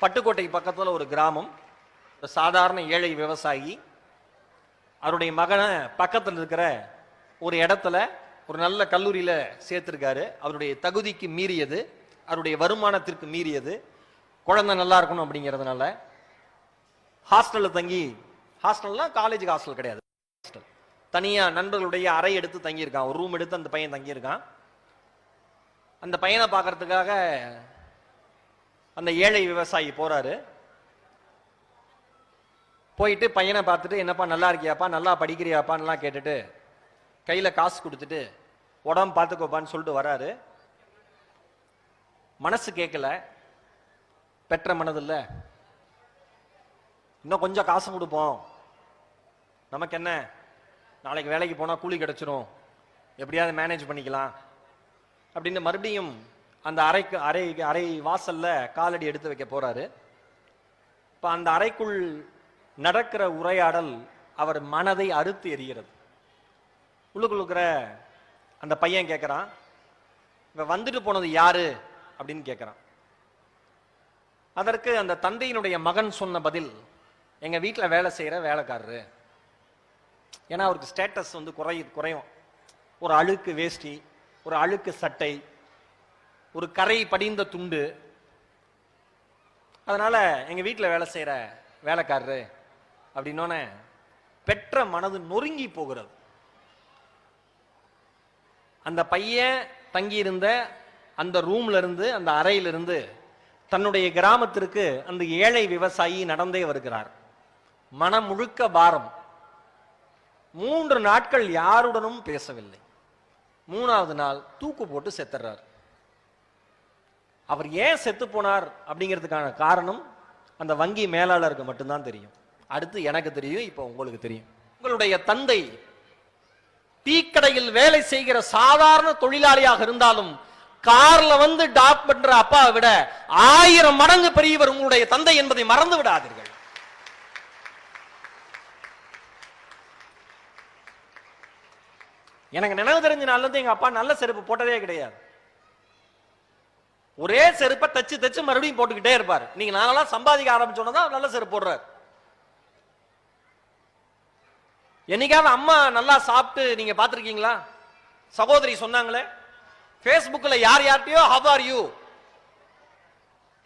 பட்டுக்கோட்டை பக்கத்தில் ஒரு கிராமம். ஒரு சாதாரண ஏழை விவசாயி. அவருடைய மகனை பக்கத்தில் இருக்கிற ஒரு இடத்துல ஒரு நல்ல கல்லூரியில் சேர்த்துருக்காரு. அவருடைய தகுதிக்கு மீறியது. அவருடைய வருமானத்திற்கு மீறியது. குழந்தை நல்லா இருக்கணும் அப்படிங்கிறதுனால ஹாஸ்டலில் தங்கி ஹாஸ்டல்லாம் காலேஜ் ஹாஸ்டல் கிடையாது. ஹாஸ்டல் தனியாக நண்பர்களுடைய அறை எடுத்து தங்கியிருக்கான். ஒரு ரூம் எடுத்து அந்த பையன் தங்கியிருக்கான். அந்த பையனை பார்க்கறதுக்காக அந்த ஏழை விவசாயி போறாரு. போயிட்டு பையனை பார்த்துட்டு என்னப்பா நல்லா இருக்கியாப்பா? நல்லா படிக்கிறியாப்பான்லாம் கேட்டுட்டு கையில் காசு கொடுத்துட்டு உடம்பு பார்த்துக்கோப்பான்னு சொல்லிட்டு வராரு. மனசு கேட்கல. பெற்ற மனதில்ல. இன்னும் கொஞ்சம் காசு கொடுப்போம். நமக்கு என்ன? நாளைக்கு வேலைக்கு போனால் கூலி கிடைச்சிரும். எப்படியாவது மேனேஜ் பண்ணிக்கலாம். அப்படின்னு மறுபடியும் அந்த அறைக்கு அறை அறை வாசல்ல காலடி எடுத்து வைக்க போறாரு. இப்ப அந்த அறைக்குள் நடக்கிற உரையாடல் அவர் மனதை அறுத்து எறிகிறது. உள்ளுக்குள்ளுக்கிற அந்த பையன் கேட்குறான் இவ வந்துட்டு போனது யாரு? அப்படின்னு கேட்குறான் அதற்கு அந்த தந்தையினுடைய மகன் சொன்ன பதில் எங்க வீட்டில் வேலை செய்யற வேலைக்காரரு. ஏன்னா அவருக்கு ஸ்டேட்டஸ் வந்து குறை குறையும். ஒரு அழுக்கு வேஷ்டி ஒரு அழுக்கு சட்டை ஒரு கரை படிந்த துண்டு. அதனால எங்க வீட்டில் வேலை செய்கிற வேலைக்காரரு அப்படின்னோடனே பெற்ற மனது நொறுங்கி போகிறது. அந்த பையன் தங்கியிருந்த அந்த ரூம்ல இருந்து அந்த அறையிலிருந்து தன்னுடைய கிராமத்திற்கு அந்த ஏழை விவசாயி நடந்தே வருகிறார். மனம் முழுக்க பாரம். மூன்று நாட்கள் யாருடனும் பேசவில்லை. மூணாவது நாள் தூக்கு போட்டு செத்துறார். அவர் ஏன் செத்து போனார் அப்படிங்கிறதுக்கான காரணம் அந்த வங்கி மேலாளருக்கு மட்டும்தான் தெரியும். அடுத்து எனக்கு தெரியும் இப்போ உங்களுக்கு தெரியும். உங்களுடைய தந்தை டீக்கடையில் வேலை செய்கிற சாதாரண தொழிலாளியாக இருந்தாலும் கார்ல வந்து டாப் பண்ற அப்பாவை விட ஆயிரம் மடங்கு பெரியவர் உங்களுடைய தந்தை என்பதை மறந்து விடாதீர்கள். எனக்கு நினைவு தெரிஞ்ச நாள்ல இருந்து எங்க அப்பா நல்ல செருப்பு போட்டதே கிடையாது. ஒரே செருப்பை தச்சு தச்சு மறுபடியும் போட்டுக்கிட்டே இருப்பார். நீங்க நாங்களாம் சம்பாதிக்க ஆரம்பிச்சோன்னா தான் நல்ல செருப்பு போடுறாரு. என்னைக்காவது அம்மா நல்லா சாப்பிட்டு நீங்க பார்த்துருக்கீங்களா? சகோதரி சொன்னாங்களே ஃபேஸ்புக்கில் யார் யார்கிட்டயோ how are you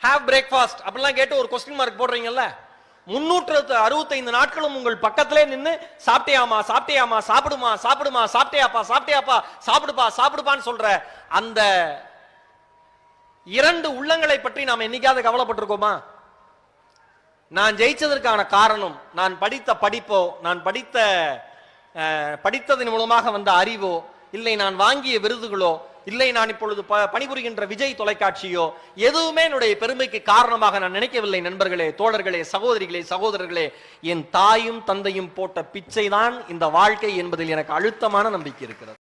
have breakfast அப்படிலாம் கேட்டு ஒரு கொஸ்டின் மார்க் போடுறீங்கல்ல? முன்னூற்று அறுபத்தைந்து நாட்களும் உங்கள் பக்கத்திலே நின்று சாப்பிட்டியாமா சாப்பிட்டியாமா சாப்பிடுமா சாப்பிடுமா சாப்பிட்டியாப்பா சாப்பிட்டியாப்பா சாப்பிடுப்பா சாப்பிடுப்பான்னு சொல்ற அந்த இரண்டு உள்ளங்களை பற்றி நாம் என்னைக்காவது கவலைப்பட்டிருக்கோமா? நான் ஜெயிச்சதற்கான காரணம் நான் படித்த படிப்போ நான் படித்த படித்ததன் மூலமாக வந்த அறிவோ இல்லை நான் வாங்கிய விருதுகளோ இல்லை நான் இப்பொழுது ப- பணிபுரிகின்ற விஜய் தொலைக்காட்சியோ எதுவுமே என்னுடைய பெருமைக்கு காரணமாக நான் நினைக்கவில்லை நண்பர்களே தோழர்களே சகோதரிகளே சகோதரர்களே. என் தாயும் தந்தையும் போட்ட பிச்சைதான் இந்த வாழ்க்கை என்பதில் எனக்கு அழுத்தமான நம்பிக்கை இருக்கிறது.